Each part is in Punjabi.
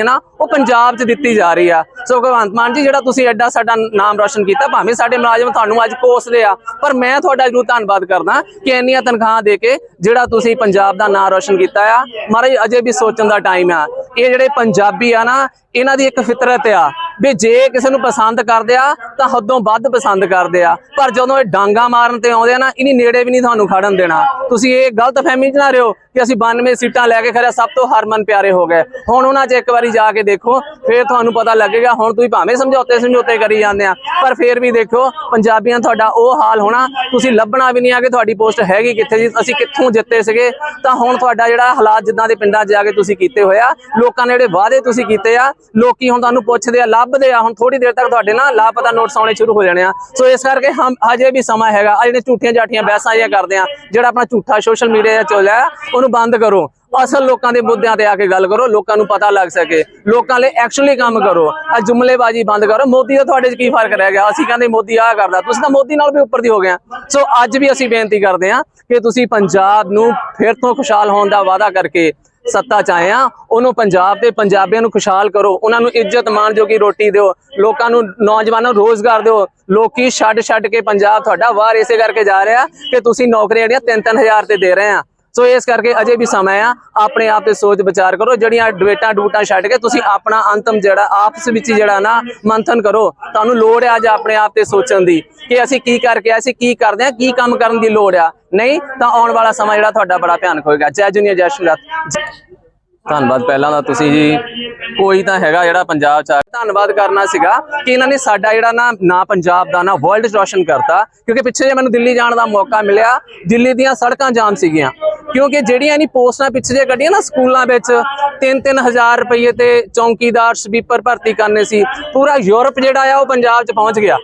ਹੈ ਨਾ, ਉਹ ਪੰਜਾਬ 'ਚ ਦਿੱਤੀ ਜਾ ਰਹੀ ਆ। ਸੋ ਭਗਵੰਤ ਮਾਨ ਜੀ, ਜਿਹੜਾ ਤੁਸੀਂ ਐਡਾ ਸਾਡਾ ਨਾਮ ਰੋਸ਼ਨ ਕੀਤਾ, ਭਾਵੇਂ ਸਾਡੇ ਮੁਲਾਜ਼ਮ ਤੁਹਾਨੂੰ ਅੱਜ ਕੋਸਦੇ ਆ, ਪਰ ਮੈਂ ਤੁਹਾਡਾ ਜ਼ਰੂਰ ਧੰਨਵਾਦ ਕਰਦਾ ਕਿ ਇੰਨੀਆਂ ਤਨਖਾਹਾਂ ਦੇ ਕੇ ਜਿਹੜਾ ਤੁਸੀਂ ਪੰਜਾਬ ਦਾ ਨਾਮ ਰੋਸ਼ਨ ਕੀਤਾ ਆ। ਮਹਾਰਾਜ, ਅਜੇ ਵੀ ਸੋਚਣ ਦਾ ਟਾਈਮ ਆ। ਇਹ ਜਿਹੜੇ ਪੰਜਾਬੀ ਆ ਨਾ, ਇਹਨਾਂ ਦੀ ਇੱਕ ਫਿਤਰਤ ਆ ਵੀ ਜੇ ਕਿਸੇ ਨੂੰ ਪਸੰਦ ਕਰਦੇ ਆ ਤਾਂ ਹੱਦੋਂ ਵੱਧ ਪਸੰਦ ਕਰਦੇ ਆ। ਪਰ ਜਦੋਂ ਇਹ ਡਾਂਗਾ ਮਾਰਨ ਤੇ ਆਉਂਦੇ ਆ ਨਾ, ਇਨੀ ਨੇੜੇ ਵੀ ਨਹੀਂ ਤੁਹਾਨੂੰ ਖੜਨ ਦੇਣਾ। ਤੁਸੀਂ ਇਹ ਗਲਤ ਫਹਿਮੀ ਚ ਨਾ ਰਿਓ ਕਿ ਅਸੀਂ 92 ਸੀਟਾਂ ਲੈ ਕੇ ਖਰੇ ਸਭ ਤੋਂ ਹਰਮਨ ਪਿਆਰੇ ਹੋ ਗਏ। ਹੁਣ ਉਹਨਾਂ 'ਚ ਇੱਕ ਵਾਰੀ ਜਾ ਕੇ ਦੇਖੋ, ਫਿਰ ਤੁਹਾਨੂੰ ਪਤਾ ਲੱਗੇਗਾ, ਹੁਣ ਤੁਸੀਂ ਭਾਵੇਂ ਸਮਝੌਤੇ ਸਮਝੌਤੇ ਕਰੀ ਜਾਂਦੇ ਆ, ਪਰ ਫਿਰ ਵੀ ਦੇਖੋ, ਪੰਜਾਬੀਆਂ ਤੁਹਾਡਾ ਉਹ ਹਾਲ ਹੋਣਾ, ਤੁਸੀਂ ਲੱਭਣਾ ਵੀ ਨਹੀਂ ਆ ਕਿ ਤੁਹਾਡੀ ਪੋਸਟ ਹੈਗੀ ਕਿੱਥੇ ਜੀ, ਅਸੀਂ ਕਿੱਥੋਂ ਜਿੱਤੇ ਸੀਗੇ। ਤਾਂ ਹੁਣ ਤੁਹਾਡਾ ਜਿਹੜਾ ਹਾਲਾਤ ਜਿੱਦਾਂ ਦੇ ਪਿੰਡਾਂ 'ਚ ਜਾ ਕੇ ਤੁਸੀਂ ਕੀਤੇ ਹੋਇਆ ਲੋਕਾਂ ਨੇ ਜਿਹੜੇ ਵਾਅਦੇ ਤੁਸੀਂ ਕੀਤੇ ਆ, ਲੋਕੀ ਹੁਣ ਤੁਹਾਨੂੰ ਪੁੱਛਦੇ ਆ, ਲੱਭਦੇ ਆ, ਹੁਣ ਥੋੜੀ ਦੇਰ ਤੱਕ ਤੁਹਾਡੇ ਨਾਲ ਲਾਪਤਾ ਨੋਟਸ ਆਉਣੇ ਸ਼ੁਰੂ ਹੋ ਜਾਣੇ ਆ। ਸੋ ਇਸ ਕਰਕੇ ਹਮ ਹਜੇ ਵੀ ਸਮਾਂ ਹੈਗਾ। ਆ ਜਿਹੜੇ ਝੂਠੀਆਂ ਜਾਠੀਆਂ ਬਹਿਸਾਂ ਜਿਹੀਆਂ ਕਰਦੇ ਆ, ਜਿਹੜਾ ਆਪਣਾ ਝੂਠਾ ਸੋਸ਼ਲ ਮੀਡੀਆ ਚੱਲਿਆ ਉਹਨੂੰ ਬੰਦ ਕਰੋ। ਅਸਲ ਲੋਕਾਂ ਦੇ ਮੁੱਦਿਆਂ ਤੇ ਆ ਕੇ ਗੱਲ ਕਰੋ, ਲੋਕਾਂ ਨੂੰ ਪਤਾ ਲੱਗ ਸਕੇ। ਲੋਕਾਂ ਲਈ ਐਕਚੁਅਲੀ ਕੰਮ ਕਰੋ। ਆ ਜੁਮਲੇਬਾਜ਼ੀ ਬੰਦ ਕਰੋ। ਮੋਦੀ ਦਾ ਤੁਹਾਡੇ 'ਚ ਕੀ ਫ਼ਰਕ ਰਹਿ ਗਿਆ? ਅਸੀਂ ਕਹਿੰਦੇ ਮੋਦੀ ਆਹ ਕਰਦਾ। ਤੁਸੀਂ ਤਾਂ ਮੋਦੀ ਨਾਲ ਵੀ ਉੱਪਰ ਦੀ ਹੋ ਗਏ ਸੋ ਅੱਜ ਵੀ ਅਸੀਂ ਬੇਨਤੀ ਕਰਦੇ ਆ ਕਿ ਤੁਸੀਂ ਪੰਜਾਬ ਨੂੰ ਫਿਰ ਤੋਂ ਖੁਸ਼ਹਾਲ ਹੋਣ ਦਾ ਵਾਅਦਾ ਕਰਕੇ ਸੱਤਾ ਚ ਆਏ ਆ ਉਹਨੂੰ ਪੰਜਾਬ ਤੇ ਪੰਜਾਬੀਆਂ ਨੂੰ ਖੁਸ਼ਹਾਲ ਕਰੋ, ਉਹਨਾਂ ਨੂੰ ਇੱਜ਼ਤ ਮਾਣ ਜੋਗੀ ਰੋਟੀ ਦਿਓ, ਲੋਕਾਂ ਨੂੰ ਨੌਜਵਾਨਾਂ ਨੂੰ ਰੋਜ਼ਗਾਰ ਦਿਓ, ਲੋਕੀ ਛੱਡ ਛੱਡ ਕੇ ਪੰਜਾਬ ਤੁਹਾਡਾ ਬਾਹਰ ਇਸੇ ਕਰਕੇ ਜਾ ਰਿਹਾ ਕਿ ਤੁਸੀਂ ਨੌਕਰੀਆਂ ਜਿਹੜੀਆਂ 3-3000 ਤੇ ਦੇ ਰਹੇ ਆ ਸੋ ਇਸ ਕਰਕੇ ਅਜੇ ਵੀ ਸਮਾਂ ਆ। ਆਪਣੇ ਆਪ ਤੇ ਸੋਚ ਵਿਚਾਰ ਕਰੋ। ਜਿਹੜੀਆਂ ਡਿਬੇਟਾਂ ਡੂਟਾਂ ਛੱਡ ਕੇ ਤੁਸੀਂ ਆਪਣਾ ਅੰਤਮ ਜਿਹੜਾ ਆਪਸ ਵਿੱਚ ਜਿਹੜਾ ਨਾ ਮੰਥਨ ਕਰੋ, ਤੁਹਾਨੂੰ ਲੋੜ ਆ ਅੱਜ ਆਪਣੇ ਆਪ ਤੇ ਸੋਚਣ ਦੀ ਕਿ ਅਸੀਂ ਕੀ ਕਰਕੇ ਅਸੀਂ ਕੀ ਕਰਦੇ ਆ, ਕੀ ਕੰਮ ਕਰਨ ਦੀ ਲੋੜ ਆ। ਨਹੀਂ, ਤਾਂ ਆਉਣ ਵਾਲਾ ਸਮਾਂ ਜਿਹੜਾ ਤੁਹਾਡਾ ਬੜਾ ਭਿਆਨਕ ਹੋਏਗਾ। ਜੈ ਜੁਨੀਆ ਜੈ ਸ਼੍ਰੀ ਰਾਤ। ਧੰਨਵਾਦ ਪਹਿਲਾਂ ਦਾ ਤੁਸੀਂ ਜੀ। ਕੋਈ ਤਾਂ ਹੈਗਾ ਜਿਹੜਾ ਪੰਜਾਬ ਚ ਆ ਧੰਨਵਾਦ ਕਰਨਾ ਸੀਗਾ ਕਿ ਇਹਨਾਂ ਨੇ ਸਾਡਾ ਜਿਹੜਾ ਨਾ ਨਾ ਪੰਜਾਬ ਦਾ ਨਾ ਵਰਲਡ ਚ ਰੋਸ਼ਨ ਕਰਤਾ। ਕਿਉਂਕਿ ਪਿੱਛੇ ਜੇ ਮੈਨੂੰ ਦਿੱਲੀ ਜਾਣ ਦਾ ਮੌਕਾ ਮਿਲਿਆ, ਦਿੱਲੀ ਦੀਆਂ ਸੜਕਾਂ ਜਾਮ ਸੀਗੀਆਂ। ਕਿਉਂਕਿ ਜਿਹੜੀਆਂ ਇਹਨੀ ਪੋਸਟਾਂ ਪਿੱਛੇ ਜੇ ਕੱਢੀਆਂ ਨਾ ਸਕੂਲਾਂ ਵਿੱਚ 3-3000 ਰੁਪਏ ਤੇ ਚੌਂਕੀਦਾਰ ਸਵੀਪਰ ਭਰਤੀ ਕਰਨੇ ਸੀ। ਪੂਰਾ ਯੂਰਪ ਜਿਹੜਾ ਆ, ਉਹ ਪੰਜਾਬ ਚ ਪਹੁੰਚ ਗਿਆ।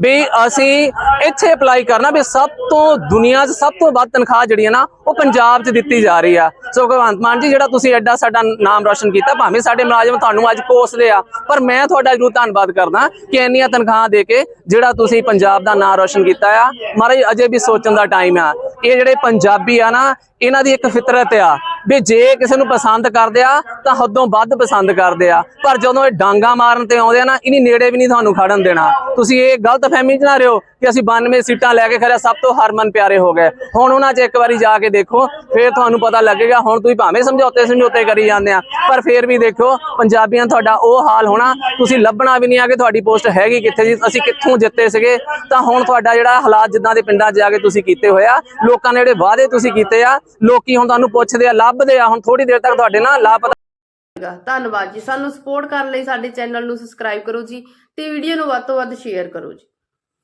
ਵੀ ਅਸੀਂ ਇੱਥੇ ਅਪਲਾਈ ਕਰਨਾ, ਵੀ ਸਭ ਤੋਂ ਦੁਨੀਆ 'ਚ ਸਭ ਤੋਂ ਵੱਧ ਤਨਖਾਹ ਜਿਹੜੀ ਹੈ ਨਾ, ਉਹ ਪੰਜਾਬ 'ਚ ਦਿੱਤੀ ਜਾ ਰਹੀ ਆ। ਸੋ ਭਗਵੰਤ ਮਾਨ ਜੀ, ਜਿਹੜਾ ਤੁਸੀਂ ਐਡਾ ਸਾਡਾ ਨਾਮ ਰੋਸ਼ਨ ਕੀਤਾ, ਭਾਵੇਂ ਸਾਡੇ ਮੁਲਾਜ਼ਮ ਤੁਹਾਨੂੰ ਅੱਜ ਕੋਸਦੇ ਆ, ਪਰ ਮੈਂ ਤੁਹਾਡਾ ਜ਼ਰੂਰ ਧੰਨਵਾਦ ਕਰਦਾ ਕਿ ਇੰਨੀਆਂ ਤਨਖਾਹਾਂ ਦੇ ਕੇ ਜਿਹੜਾ ਤੁਸੀਂ ਪੰਜਾਬ ਦਾ ਨਾਮ ਰੋਸ਼ਨ ਕੀਤਾ ਆ। ਮਹਾਰਾਜ, ਅਜੇ ਵੀ ਸੋਚਣ ਦਾ ਟਾਈਮ ਆ। ਇਹ ਜਿਹੜੇ ਪੰਜਾਬੀ ਆ ਨਾ ਇਹਨਾਂ ਦੀ ਇੱਕ ਫਿਤਰਤ ਆ। ਵੀ ਜੇ ਕਿਸੇ ਨੂੰ ਪਸੰਦ ਕਰਦੇ ਆ, ਤਾਂ ਹੱਦੋਂ ਵੱਧ ਪਸੰਦ ਕਰਦੇ ਆ। ਪਰ ਜਦੋਂ ਇਹ ਡਾਂਗਾ ਮਾਰਨ ਤੇ ਆਉਂਦੇ ਆ ਨਾ, ਇਨੀ ਨੇੜੇ ਵੀ ਨਹੀਂ ਤੁਹਾਨੂੰ ਖੜਨ ਦੇਣਾ। ਤੁਸੀਂ ਇਹ ਗਲਤ ਫਹਿਮੀ ਚ ਨਾ ਰਿਓ ਕਿ ਅਸੀਂ 92 ਸੀਟਾਂ ਲੈ ਕੇ ਖਰੇ ਸਭ ਤੋਂ ਹਰਮਨ ਪਿਆਰੇ ਹੋ ਗਏ। ਹੁਣ ਉਹਨਾਂ 'ਚ ਇੱਕ ਵਾਰੀ ਜਾ ਕੇ ਦੇਖੋ, ਫਿਰ ਤੁਹਾਨੂੰ ਪਤਾ ਲੱਗੇਗਾ, ਹੁਣ ਤੁਸੀਂ ਭਾਵੇਂ ਸਮਝੌਤੇ ਸਮਝੌਤੇ ਕਰੀ ਜਾਂਦੇ ਆ, ਪਰ ਫਿਰ ਵੀ ਦੇਖੋ ਪੰਜਾਬੀਆਂ ਤੁਹਾਡਾ ਉਹ ਹਾਲ ਹੋਣਾ, ਤੁਸੀਂ ਲੱਭਣਾ ਵੀ ਨਹੀਂ ਆ ਕਿ ਤੁਹਾਡੀ ਪੋਸਟ ਹੈਗੀ ਕਿੱਥੇ ਜੀ, ਅਸੀਂ ਕਿੱਥੋਂ ਜਿੱਤੇ ਸੀਗੇ। ਤਾਂ ਹੁਣ ਤੁਹਾਡਾ ਜਿਹੜਾ ਹਾਲਾਤ ਜਿੱਦਾਂ ਦੇ ਪਿੰਡਾਂ 'ਚ ਜਾ ਕੇ ਤੁਸੀਂ ਕੀਤੇ ਹੋਇਆ ਲੋਕਾਂ ਨੇ ਜਿਹੜੇ ਵਾਅਦੇ ਤੁਸੀਂ ਕੀਤੇ ਆ, ਲੋਕੀ ਹੁਣ ਤੁਹਾਨੂੰ ਪੁੱਛਦੇ ਆ ਲੱਭਦੇ ਆ, ਹੁਣ ਥੋੜੀ ਦੇਰ ਤੱਕ ਤੁਹਾਡੇ ਨਾਲ ਲਾਪਤਾ ਹੈਗਾ। ਧੰਨਵਾਦ ਜੀ ਸਾਨੂੰ ਸਪੋਰਟ ਕਰਨ ਲਈ ਸਾਡੇ ਚੈਨਲ ਨੂੰ ਸਬਸਕ੍ਰਾਈਬ ਕਰੋ ਜੀ ਤੇ ਵੀਡੀਓ ਨੂੰ ਵੱਧ ਤੋਂ ਵੱਧ ਸ਼ੇਅਰ ਕਰੋ ਜੀ